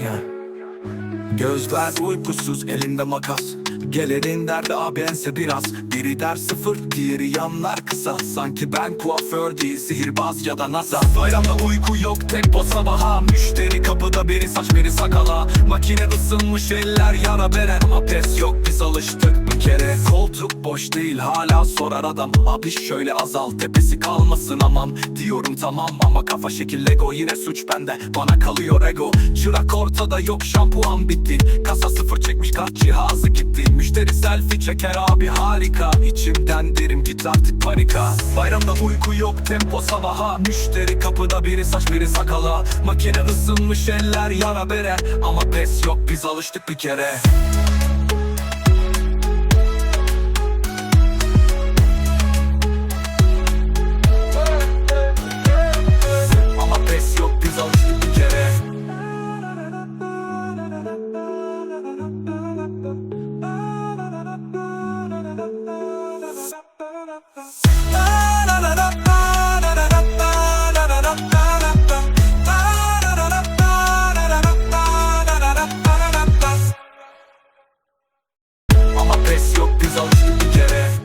yeah. Gözler uykusuz elinde makas Gelenin derdi abi ense biraz. Biri der sıfır. Diğeri yanlar kısa. Sanki ben kuaför değil sihirbaz ya da NASA Bayramda uyku yok tempo sabaha. Müşteri kapıda biri saç biri sakala. Makine ısınmış eller yara bere. Ama pes yok biz alıştık bir kere. Koltuk boş değil hala sorar adam. Abi şöyle azal tepesi kalmasın aman Diyorum tamam ama kafa şekil Lego Yine suç bende. Bana kalıyor ego. Çırak ortada yok şampuan bitti. Kasa sıfır çekmiş kart cihazı gitti Müşteri selfie çeker abi harika. İçimden derim git artık panika. Bayramda uyku yok tempo sabaha. Müşteri kapıda biri saç biri sakala. Makine ısınmış eller yara bere. Ama pes yok biz alıştık bir kere Ama pes yok biz aldık bir kere.